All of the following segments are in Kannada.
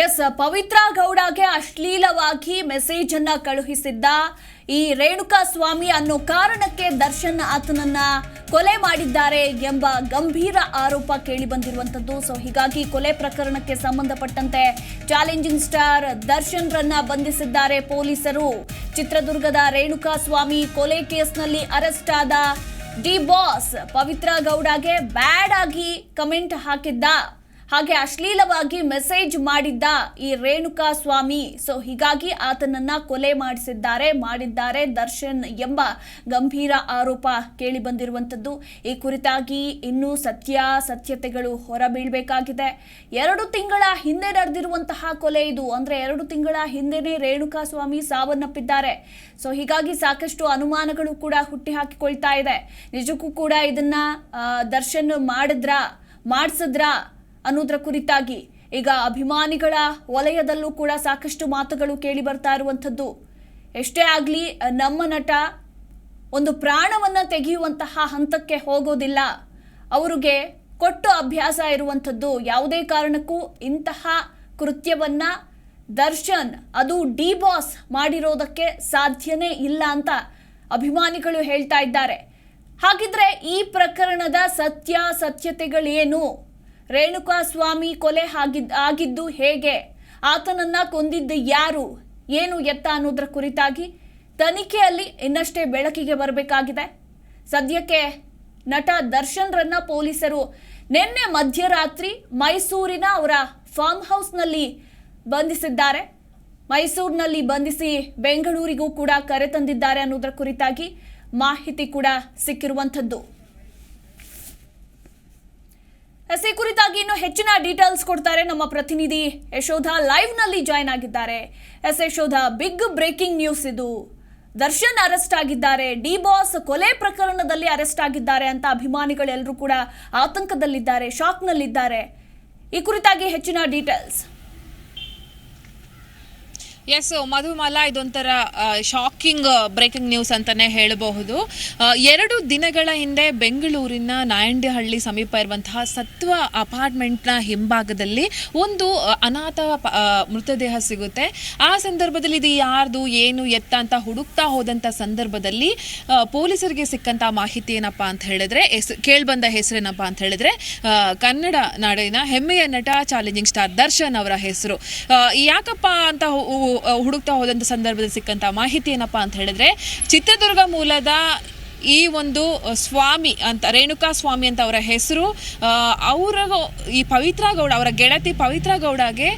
ಎಸ್, ಪವಿತ್ರ ಗೌಡಗೆ ಅಶ್ಲೀಲವಾಗಿ ಮೆಸೇಜ್ ಅನ್ನ ಕಳುಹಿಸಿದ್ದ ಈ ರೇಣುಕಾ ಸ್ವಾಮಿ ಅನ್ನೋ ಕಾರಣಕ್ಕೆ ದರ್ಶನ್ ಆತನನ್ನ ಕೊಲೆ ಮಾಡಿದ್ದಾರೆ ಎಂಬ ಗಂಭೀರ ಆರೋಪ ಕೇಳಿ ಬಂದಿರುವಂತದ್ದು. ಸೊ ಹೀಗಾಗಿ ಕೊಲೆ ಪ್ರಕರಣಕ್ಕೆ ಸಂಬಂಧಪಟ್ಟಂತೆ ಚಾಲೆಂಜಿಂಗ್ ಸ್ಟಾರ್ ದರ್ಶನ್ ರನ್ನ ಬಂಧಿಸಿದ್ದಾರೆ ಪೊಲೀಸರು. ಚಿತ್ರದುರ್ಗದ ರೇಣುಕಾ ಸ್ವಾಮಿ ಕೊಲೆ ಕೇಸ್ನಲ್ಲಿ ಅರೆಸ್ಟ್ ಆದ ಡಿ ಬಾಸ್ ಪವಿತ್ರ ಗೌಡಗೆ ಬ್ಯಾಡ್ ಆಗಿ ಕಮೆಂಟ್ ಹಾಕಿದ್ದ. ಹಾಗೆ ಅಶ್ಲೀಲವಾಗಿ ಮೆಸೇಜ್ ಮಾಡಿದ್ದ ಈ ರೇಣುಕಾ ಸ್ವಾಮಿ. ಸೊ ಹೀಗಾಗಿ ಆತನನ್ನ ಕೊಲೆ ಮಾಡಿಸಿದ್ದಾರೆ, ಮಾಡಿದ್ದಾರೆ ದರ್ಶನ್ ಎಂಬ ಗಂಭೀರ ಆರೋಪ ಕೇಳಿ ಬಂದಿರುವಂತದ್ದು ಈ ಕುರಿತಾಗಿ ಇನ್ನೂ ಸತ್ಯ, ಸತ್ಯತೆಗಳು ಹೊರಬೀಳ್ಬೇಕಾಗಿದೆ ಎರಡು ತಿಂಗಳ ಹಿಂದೆ ನಡೆದಿರುವಂತಹ ಕೊಲೆ ಇದು. ಅಂದ್ರೆ ಎರಡು ತಿಂಗಳ ಹಿಂದೆನೇ ರೇಣುಕಾ ಸ್ವಾಮಿ ಸಾವನ್ನಪ್ಪಿದ್ದಾರೆ. ಸೊ ಹೀಗಾಗಿ ಸಾಕಷ್ಟು ಅನುಮಾನಗಳು ಕೂಡ ಹುಟ್ಟಿ ಹಾಕಿಕೊಳ್ತಾ ಇದೆ. ನಿಜಕ್ಕೂ ಕೂಡ ಇದನ್ನ ದರ್ಶನ್ ಮಾಡಿದ್ರಾ, ಮಾಡಿಸಿದ್ರಾ? ಅನ್ನೋದ್ರ ಕುರಿತಾಗಿ ಈಗ ಅಭಿಮಾನಿಗಳ ವಲಯದಲ್ಲೂ ಕೂಡ ಸಾಕಷ್ಟು ಮಾತುಗಳು ಕೇಳಿ ಬರ್ತಾ ಇರುವಂಥದ್ದು. ಎಷ್ಟೇ ಆಗಲಿ, ನಮ್ಮ ನಟ ಒಂದು ಪ್ರಾಣವನ್ನ ತೆಗೆಯುವಂತಹ ಹಂತಕ್ಕೆ ಹೋಗೋದಿಲ್ಲ. ಅವರಿಗೆ ಕೊಟ್ಟು ಅಭ್ಯಾಸ ಇರುವಂಥದ್ದು ಯಾವುದೇ ಕಾರಣಕ್ಕೂ ಇಂತಹ ಕೃತ್ಯವನ್ನ ದರ್ಶನ್, ಅದು ಡಿ ಬಾಸ್ ಮಾಡಿರೋದಕ್ಕೆ ಸಾಧ್ಯನೇ ಇಲ್ಲ ಅಂತ ಅಭಿಮಾನಿಗಳು ಹೇಳ್ತಾ ಇದ್ದಾರೆ. ಹಾಗಿದ್ರೆ ಈ ಪ್ರಕರಣದ ಸತ್ಯಾಸತ್ಯತೆಗಳೇನು? ರೇಣುಕಾ ಸ್ವಾಮಿ ಕೊಲೆ ಆಗಿದ್, ಆಗಿದ್ದು ಹೇಗೆ? ಆತನನ್ನ ಕೊಂದಿದ್ದು ಯಾರು? ಏನು ಎತ್ತ ಅನ್ನೋದ್ರ ಕುರಿತಾಗಿ ತನಿಖೆಯಲ್ಲಿ ಇನ್ನಷ್ಟೇ ಬೆಳಕಿಗೆ ಬರಬೇಕಾಗಿದೆ. ಸದ್ಯಕ್ಕೆ ನಟ ದರ್ಶನ್ರನ್ನ ಪೊಲೀಸರು ನಿನ್ನೆ ಮಧ್ಯರಾತ್ರಿ ಮೈಸೂರಿನ ಅವರ ಫಾರ್ಮ್ ಹೌಸ್ನಲ್ಲಿ ಬಂಧಿಸಿದ್ದಾರೆ. ಮೈಸೂರಿನಲ್ಲಿ ಬಂಧಿಸಿ ಬೆಂಗಳೂರಿಗೂ ಕೂಡ ಕರೆತಂದಿದ್ದಾರೆ ಅನ್ನೋದರ ಕುರಿತಾಗಿ ಮಾಹಿತಿ ಕೂಡ ಸಿಕ್ಕಿರುವಂಥದ್ದು. ಎಸ್ ಈ ಕುರಿತಾಗಿ ಇನ್ನು ಹೆಚ್ಚಿನ ಡೀಟೇಲ್ಸ್ ಕೊಡ್ತಾರೆ ನಮ್ಮ ಪ್ರತಿನಿಧಿ. ಯಶೋಧ ಲೈವ್ನಲ್ಲಿ ಜಾಯ್ನ್ ಆಗಿದ್ದಾರೆ. Yes Yashoda, big breaking news ಇದು. ದರ್ಶನ್ ಅರೆಸ್ಟ್ ಆಗಿದ್ದಾರೆ. ಡಿ ಬಾಸ್ ಕೊಲೆ ಪ್ರಕರಣದಲ್ಲಿ ಅರೆಸ್ಟ್ ಆಗಿದ್ದಾರೆ ಅಂತ ಅಭಿಮಾನಿಗಳೆಲ್ಲರೂ ಕೂಡ ಆತಂಕದಲ್ಲಿದ್ದಾರೆ, ಶಾಕ್ನಲ್ಲಿದ್ದಾರೆ. ಈ ಕುರಿತಾಗಿ ಹೆಚ್ಚಿನ ಡೀಟೇಲ್ಸ್. ಎಸ್ ಮಧುಮಾಲ, ಇದೊಂಥರ ಶಾಕಿಂಗ್ ಬ್ರೇಕಿಂಗ್ ನ್ಯೂಸ್ ಅಂತಾನೆ ಹೇಳಬಹುದು. ಎರಡು ದಿನಗಳ ಹಿಂದೆ ಬೆಂಗಳೂರಿನ ನಾಯಂಡಿಹಳ್ಳಿ ಸಮೀಪ ಇರುವಂತಹ ಸತ್ವ ಅಪಾರ್ಟ್ಮೆಂಟ್ನ ಹಿಂಭಾಗದಲ್ಲಿ ಒಂದು ಅನಾಥ ಮೃತದೇಹ ಸಿಗುತ್ತೆ. ಆ ಸಂದರ್ಭದಲ್ಲಿ ಇದು ಯಾರ್ದು, ಏನು, ಎತ್ತ ಅಂತ ಹುಡುಕ್ತಾ ಹೋದಂಥ ಸಂದರ್ಭದಲ್ಲಿ ಪೊಲೀಸರಿಗೆ ಸಿಕ್ಕಂಥ ಮಾಹಿತಿ ಏನಪ್ಪಾ ಅಂತ ಹೇಳಿದ್ರೆ, ಹೆಸ್, ಕೇಳ್ಬಂದ ಹೆಸರೇನಪ್ಪ ಅಂತ ಹೇಳಿದ್ರೆ ಕನ್ನಡ ನಾಡಿನ ಹೆಮ್ಮೆಯ ನಟ ಚಾಲೆಂಜಿಂಗ್ ಸ್ಟಾರ್ ದರ್ಶನ್ ಅವರ ಹೆಸರು. ಯಾಕಪ್ಪ ಅಂತ ಹುಡುಕ್ತಾ ಹೋದಂಥ ಸಂದರ್ಭದಲ್ಲಿ ಸಿಕ್ಕಂತ ಮಾಹಿತಿ ಏನಪ್ಪ ಅಂತ ಹೇಳಿದ್ರೆ ಚಿತ್ರದುರ್ಗ ಮೂಲದ ಈ ಒಂದು ಸ್ವಾಮಿ ಅಂತ, ರೇಣುಕಾ ಸ್ವಾಮಿ ಅಂತ ಅವರ ಹೆಸರು ಅವರ ಈ ಪವಿತ್ರ ಗೌಡ, ಅವರ ಗೆಳತಿ ಪವಿತ್ರ ಗೌಡಗೆ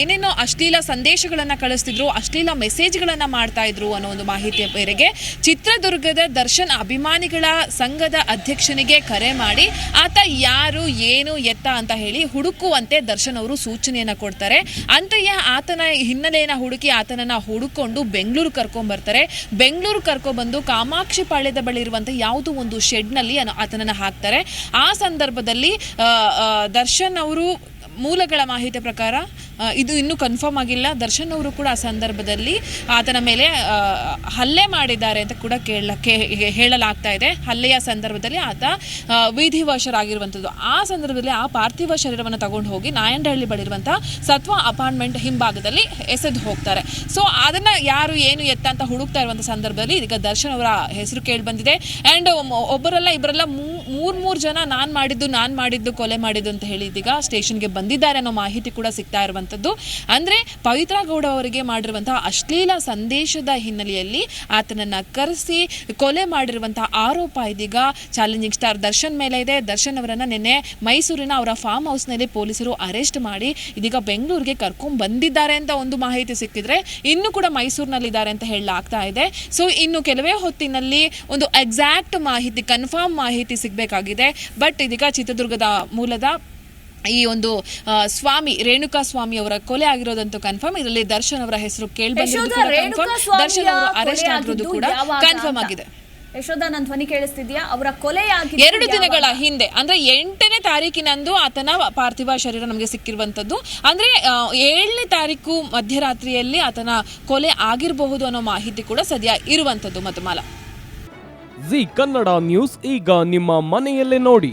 ಏನೇನೋ ಅಶ್ಲೀಲ ಸಂದೇಶಗಳನ್ನು ಕಳಿಸ್ತಿದ್ರು, ಅಶ್ಲೀಲ ಮೆಸೇಜ್ಗಳನ್ನು ಮಾಡ್ತಾ ಇದ್ರು ಅನ್ನೋ ಒಂದು ಮಾಹಿತಿಯ ಮೇರೆಗೆ ಚಿತ್ರದುರ್ಗದ ದರ್ಶನ್ ಅಭಿಮಾನಿಗಳ ಸಂಘದ ಅಧ್ಯಕ್ಷನಿಗೆ ಕರೆ ಮಾಡಿ, ಆತ ಯಾರು, ಏನು, ಎತ್ತ ಅಂತ ಹೇಳಿ ಹುಡುಕುವಂತೆ ದರ್ಶನ್ ಅವರು ಸೂಚನೆಯನ್ನು ಕೊಡ್ತಾರೆ. ಅಂತೆಯೇ ಆತನ ಹಿನ್ನೆಲೆಯನ್ನು ಹುಡುಕಿ ಆತನನ್ನು ಹುಡುಕೊಂಡು ಬೆಂಗಳೂರು ಕರ್ಕೊಂಡ್ಬರ್ತಾರೆ ಬೆಂಗಳೂರು ಕರ್ಕೊಬಂದು ಕಾಮಾಕ್ಷಿ ಪಾಳ್ಯದ ಬಳಿ ಇರುವಂತಹ ಯಾವುದೋ ಒಂದು ಶೆಡ್ನಲ್ಲಿ ಆತನನ್ನು ಹಾಕ್ತಾರೆ. ಆ ಸಂದರ್ಭದಲ್ಲಿ ದರ್ಶನ್ ಅವರು ಮೂಲಗಳ ಮಾಹಿತಿ ಪ್ರಕಾರ ಇದು ಇನ್ನೂ ಕನ್ಫರ್ಮ್ ಆಗಿಲ್ಲ. ದರ್ಶನ್ ಅವರು ಕೂಡ ಆ ಸಂದರ್ಭದಲ್ಲಿ ಆತನ ಮೇಲೆ ಹಲ್ಲೆ ಮಾಡಿದ್ದಾರೆ ಅಂತ ಕೂಡ ಕೇಳಕ್ಕೆ ಹೇಳಲಾಗ್ತಾ ಇದೆ. ಹಲ್ಲೆಯ ಸಂದರ್ಭದಲ್ಲಿ ಆತ ವೀಧಿವಶರಾಗಿರುವಂಥದ್ದು ಆ ಸಂದರ್ಭದಲ್ಲಿ ಆ ಪಾರ್ಥಿವ ಶರೀರವನ್ನು ತಗೊಂಡು ಹೋಗಿ ನಾಯಂಡಹಳ್ಳಿ ಬಳಿರುವಂಥ ಸತ್ವ ಅಪಾರ್ಟ್ಮೆಂಟ್ ಹಿಂಭಾಗದಲ್ಲಿ ಎಸೆದು ಹೋಗ್ತಾರೆ. ಸೊ ಅದನ್ನ ಯಾರು ಏನು ಎತ್ತ ಅಂತ ಹುಡುಕ್ತಾ ಇರುವಂಥ ಸಂದರ್ಭದಲ್ಲಿ ಈಗ ದರ್ಶನ್ ಅವರ ಹೆಸರು ಕೇಳಿ ಬಂದಿದೆ. ಆ್ಯಂಡ್ ಒಬ್ಬರೆಲ್ಲ ಇಬ್ಬರೆಲ್ಲ ಮೂರ್, ಮೂರು ಜನ ನಾನು ಮಾಡಿದ್ದು ನಾನು ಮಾಡಿದ್ದು, ಕೊಲೆ ಮಾಡಿದ್ದು ಅಂತ ಹೇಳಿ ಇದೀಗ ಸ್ಟೇಷನ್ಗೆ ಬಂದಿದ್ದಾರೆ ಅನ್ನೋ ಮಾಹಿತಿ ಕೂಡ ಸಿಗ್ತಾ ಇರುವಂಥದ್ದು ಅಂದರೆ ಪವಿತ್ರ ಗೌಡ ಅವರಿಗೆ ಮಾಡಿರುವಂತಹ ಅಶ್ಲೀಲ ಸಂದೇಶದ ಹಿನ್ನೆಲೆಯಲ್ಲಿ ಆತನನ್ನು ಕರೆಸಿ ಕೊಲೆ ಮಾಡಿರುವಂತಹ ಆರೋಪ ಇದೀಗ. ಚಾಲೆಂಜಿಂಗ್ ಸ್ಟಾರ್ ದರ್ಶನ್ ಮೇಲೆ ಇದೆ. ದರ್ಶನ್ ಅವರನ್ನು ನಿನ್ನೆ ಮೈಸೂರಿನ ಅವರ ಫಾರ್ಮ್ ಹೌಸ್ನಲ್ಲಿ ಪೊಲೀಸರು ಅರೆಸ್ಟ್ ಮಾಡಿ ಇದೀಗ ಬೆಂಗಳೂರಿಗೆ ಕರ್ಕೊಂಡು ಬಂದಿದ್ದಾರೆ ಅಂತ ಒಂದು ಮಾಹಿತಿ ಸಿಕ್ಕಿದ್ರೆ ಇನ್ನು ಕೂಡ ಮೈಸೂರಿನಲ್ಲಿದ್ದಾರೆ ಅಂತ ಹೇಳಲಾಗ್ತಾ ಇದೆ. ಸೊ ಇನ್ನು ಕೆಲವೇ ಹೊತ್ತಿನಲ್ಲಿ ಒಂದು ಎಕ್ಸಾಕ್ಟ್ ಮಾಹಿತಿ ಕನ್ಫರ್ಮ್ ಮಾಹಿತಿ ಸಿಗಬೇಕಾಗಿದೆ. ಬಟ್ ಇದೀಗ ಚಿತ್ರದುರ್ಗದ ಮೂಲದ ಈ ಒಂದು ಸ್ವಾಮಿ ರೇಣುಕಾ ಸ್ವಾಮಿ ಅವರ ಕೊಲೆ ಆಗಿರೋದಂತೂ ಕನ್ಫರ್ಮ್ ಇದರಲ್ಲಿ ದರ್ಶನ್ ಅವರ ಹೆಸರು ಕೇಳಿ ದರ್ಶನ್ ಅವರು ಅರೆಸ್ಟ್ ಆಗಿರೋದು ಕೂಡ ಕನ್ಫರ್ಮ್ ಆಗಿದೆ. ಯಶೋಧ ನನ್ನ ಧ್ವನಿ ಕೇಳಿಸ್ತಿದ್ಯಾ? ಅವರ ಕೊಲೆಯಾಗಿ ಎರಡು ದಿನಗಳ ಹಿಂದೆ ಅಂದ್ರೆ ಎಂಟನೇ ತಾರೀಕಿನಂದು ಆತನ ಪಾರ್ಥಿವ ಶರೀರ ನಮಗೆ ಸಿಕ್ಕಿರುವಂತದ್ದು. ಅಂದ್ರೆ ಏಳನೇ ತಾರೀಕು ಮಧ್ಯರಾತ್ರಿಯಲ್ಲಿ ಆತನ ಕೊಲೆ ಆಗಿರಬಹುದು ಅನ್ನೋ ಮಾಹಿತಿ ಕೂಡ ಸದ್ಯ ಇರುವಂತದ್ದು ಮಧುಮಾಲ. ಜಿ ಕನ್ನಡ ನ್ಯೂಸ್ ಈಗ ನಿಮ್ಮ ಮನೆಯಲ್ಲೇ ನೋಡಿ.